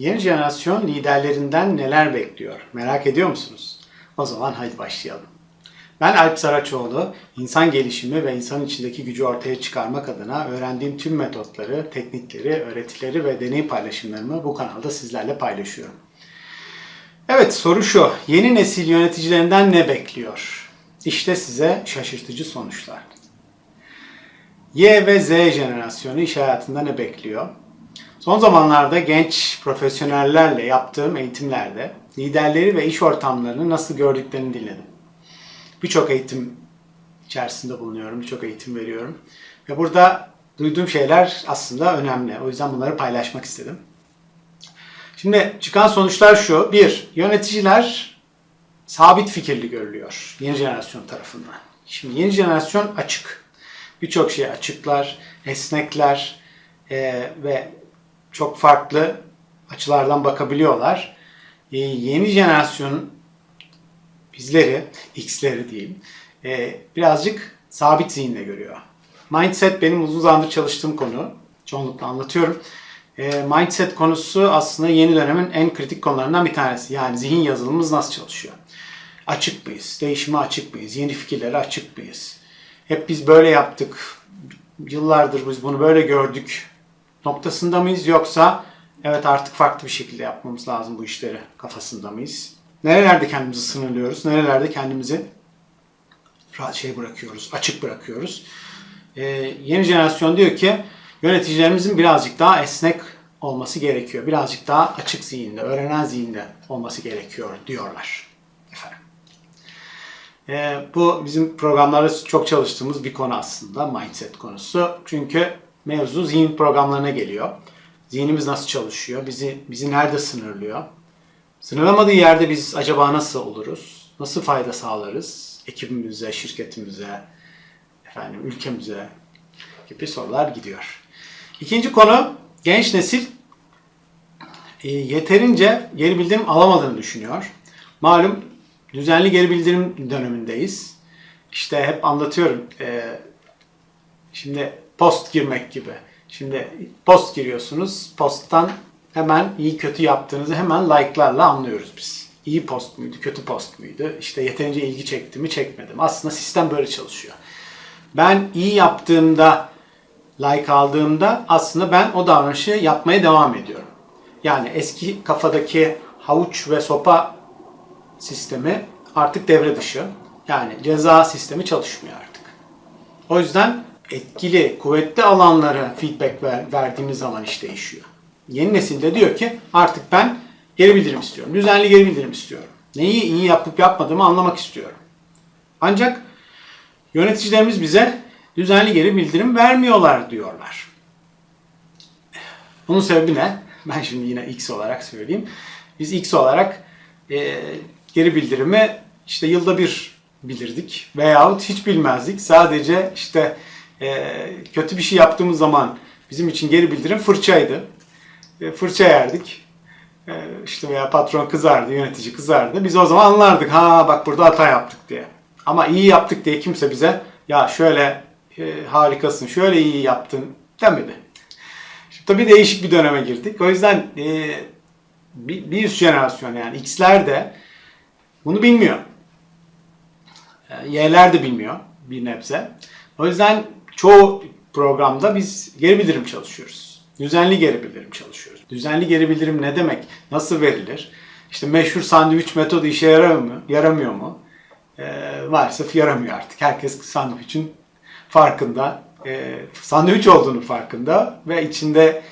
Yeni jenerasyon liderlerinden neler bekliyor? Merak ediyor musunuz? O zaman haydi başlayalım. Ben Alp Saraçoğlu, insan gelişimi ve insan içindeki gücü ortaya çıkarmak adına öğrendiğim tüm metotları, teknikleri, öğretileri ve deney paylaşımlarımı bu kanalda sizlerle paylaşıyorum. Evet soru şu, yeni nesil yöneticilerinden ne bekliyor? İşte size şaşırtıcı sonuçlar. Y ve Z jenerasyonu iş hayatında ne bekliyor? Son zamanlarda genç profesyonellerle yaptığım eğitimlerde liderleri ve iş ortamlarını nasıl gördüklerini dinledim. Birçok eğitim içerisinde bulunuyorum, birçok eğitim veriyorum. Ve burada duyduğum şeyler aslında önemli. O yüzden bunları paylaşmak istedim. Şimdi çıkan sonuçlar şu. Bir, yöneticiler sabit fikirli görülüyor yeni jenerasyon tarafından. Şimdi yeni jenerasyon açık. Birçok şey açıklar, esnekler e, ve çok farklı açılardan bakabiliyorlar. E, yeni jenerasyon bizleri, X'leri diyeyim, e, birazcık sabit zihinle görüyor. Mindset benim uzun zamandır çalıştığım konu. Çoğunlukla anlatıyorum. E, mindset konusu aslında yeni dönemin en kritik konularından bir tanesi. Yani zihin yazılımımız nasıl çalışıyor? Açık mıyız? Değişime açık mıyız? Yeni fikirlere açık mıyız? Hep biz böyle yaptık. Yıllardır biz bunu böyle gördük noktasında mıyız yoksa evet artık farklı bir şekilde yapmamız lazım bu işleri kafasında mıyız? Nerelerde kendimizi sınırlıyoruz? Nerelerde kendimizi şey bırakıyoruz, açık bırakıyoruz? Ee, yeni jenerasyon diyor ki yöneticilerimizin birazcık daha esnek olması gerekiyor. Birazcık daha açık zihinde, öğrenen zihinde olması gerekiyor diyorlar. Ee, bu bizim programlarda çok çalıştığımız bir konu aslında mindset konusu. Çünkü mevzu zihin programlarına geliyor. Zihnimiz nasıl çalışıyor? Bizi bizi nerede sınırlıyor? Sınırlamadığı yerde biz acaba nasıl oluruz? Nasıl fayda sağlarız? Ekibimize, şirketimize, efendim ülkemize gibi sorular gidiyor. İkinci konu genç nesil e, yeterince geri bildirim alamadığını düşünüyor. Malum düzenli geri bildirim dönemindeyiz. İşte hep anlatıyorum. e, şimdi post girmek gibi. Şimdi post giriyorsunuz. Posttan hemen iyi kötü yaptığınızı hemen like'larla anlıyoruz biz. İyi post muydu, kötü post muydu? İşte yeterince ilgi çekti mi, çekmedim. Aslında sistem böyle çalışıyor. Ben iyi yaptığımda, like aldığımda aslında ben o davranışı yapmaya devam ediyorum. Yani eski kafadaki havuç ve sopa sistemi artık devre dışı. Yani ceza sistemi çalışmıyor artık. O yüzden etkili, kuvvetli alanlara feedback ver, verdiğimiz zaman iş değişiyor. Yeni nesilde diyor ki artık ben geri bildirim istiyorum. Düzenli geri bildirim istiyorum. Neyi iyi yapıp yapmadığımı anlamak istiyorum. Ancak yöneticilerimiz bize düzenli geri bildirim vermiyorlar diyorlar. Bunun sebebi ne? Ben şimdi yine X olarak söyleyeyim. Biz X olarak e, geri bildirimi işte yılda bir bilirdik veyahut hiç bilmezdik. Sadece işte e, kötü bir şey yaptığımız zaman bizim için geri bildirim fırçaydı. E, fırça yerdik. E, işte veya patron kızardı, yönetici kızardı. Biz o zaman anlardık. Ha bak burada hata yaptık diye. Ama iyi yaptık diye kimse bize ya şöyle e, harikasın, şöyle iyi yaptın demedi. Şimdi tabii değişik bir döneme girdik. O yüzden e, bir, bir üst jenerasyon yani X'ler de bunu bilmiyor. E, Y'ler de bilmiyor bir nebze. O yüzden çoğu programda biz geri bildirim çalışıyoruz. Düzenli geri bildirim çalışıyoruz. Düzenli geri bildirim ne demek? Nasıl verilir? İşte meşhur sandviç metodu işe yaramıyor mu? Yaramıyor mu? Ee, maalesef yaramıyor artık. Herkes sandviçin farkında. Ee, sandviç olduğunu farkında ve içinde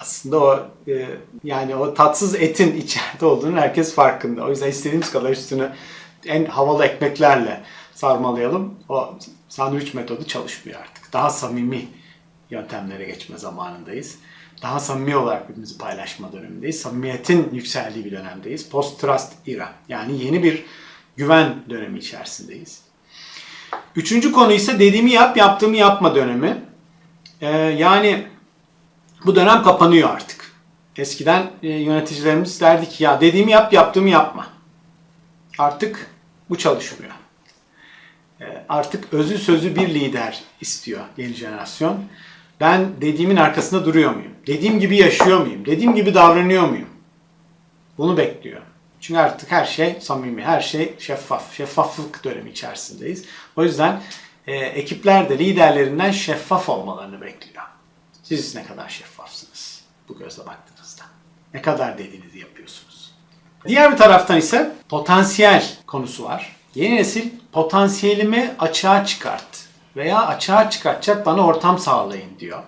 aslında o e, yani o tatsız etin içeride olduğunu herkes farkında. O yüzden istediğimiz kadar üstünü en havalı ekmeklerle sarmalayalım. O sandviç metodu çalışmıyor artık. Daha samimi yöntemlere geçme zamanındayız. Daha samimi olarak birbirimizi paylaşma dönemindeyiz. Samimiyetin yükseldiği bir dönemdeyiz. Post-trust era. Yani yeni bir güven dönemi içerisindeyiz. Üçüncü konu ise dediğimi yap, yaptığımı yapma dönemi. Ee, yani bu dönem kapanıyor artık. Eskiden e, yöneticilerimiz derdi ki ya dediğimi yap, yaptığımı yapma. Artık bu çalışmıyor. E, artık özü sözü bir lider istiyor yeni jenerasyon. Ben dediğimin arkasında duruyor muyum? Dediğim gibi yaşıyor muyum? Dediğim gibi davranıyor muyum? bunu bekliyor. Çünkü artık her şey samimi, her şey şeffaf. Şeffaflık dönemi içerisindeyiz. O yüzden e, ekipler de liderlerinden şeffaf olmalarını bekliyor. Siz ne kadar şeffafsınız bu gözle baktığınızda? Ne kadar dediğinizi yapıyorsunuz? Diğer bir taraftan ise potansiyel konusu var. Yeni nesil potansiyelimi açığa çıkart veya açığa çıkartacak bana ortam sağlayın diyor.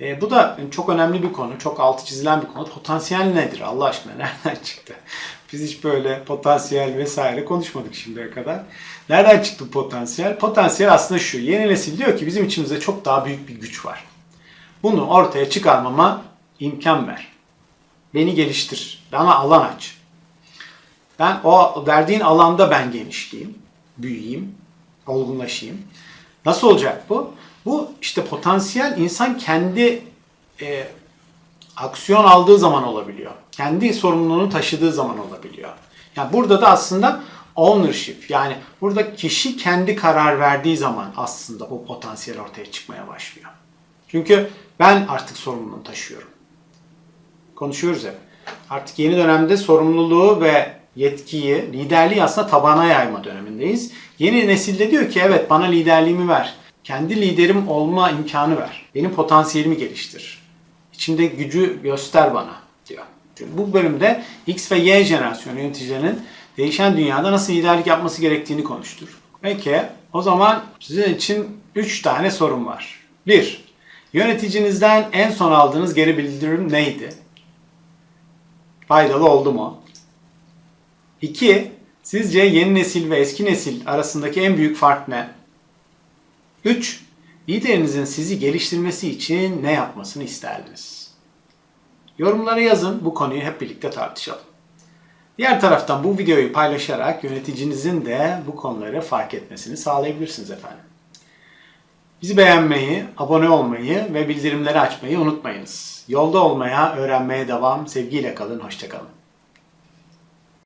E, bu da çok önemli bir konu, çok altı çizilen bir konu. Potansiyel nedir Allah aşkına? Nereden çıktı? Biz hiç böyle potansiyel vesaire konuşmadık şimdiye kadar. Nereden çıktı potansiyel? Potansiyel aslında şu. Yeni nesil diyor ki bizim içimizde çok daha büyük bir güç var. Bunu ortaya çıkarmama imkan ver. Beni geliştir. Bana alan aç. Ben o verdiğin alanda ben genişleyeyim, büyüyeyim, olgunlaşayım. Nasıl olacak bu? Bu işte potansiyel insan kendi e, aksiyon aldığı zaman olabiliyor. Kendi sorumluluğunu taşıdığı zaman olabiliyor. Yani burada da aslında ownership yani burada kişi kendi karar verdiği zaman aslında o potansiyel ortaya çıkmaya başlıyor. Çünkü ben artık sorumluluğunu taşıyorum. Konuşuyoruz hep. Artık yeni dönemde sorumluluğu ve yetkiyi, liderliği aslında tabana yayma dönemindeyiz. Yeni nesilde diyor ki evet bana liderliğimi ver. Kendi liderim olma imkanı ver. Benim potansiyelimi geliştir. İçimde gücü göster bana diyor. Çünkü bu bölümde X ve Y jenerasyonu yöneticilerinin değişen dünyada nasıl liderlik yapması gerektiğini konuştur. Peki o zaman sizin için 3 tane sorum var. 1. Yöneticinizden en son aldığınız geri bildirim neydi? Faydalı oldu mu? 2. Sizce yeni nesil ve eski nesil arasındaki en büyük fark ne? 3. Liderinizin sizi geliştirmesi için ne yapmasını isterdiniz? Yorumlara yazın, bu konuyu hep birlikte tartışalım. Diğer taraftan bu videoyu paylaşarak yöneticinizin de bu konuları fark etmesini sağlayabilirsiniz efendim. Bizi beğenmeyi, abone olmayı ve bildirimleri açmayı unutmayınız. Yolda olmaya, öğrenmeye devam. Sevgiyle kalın, hoşçakalın.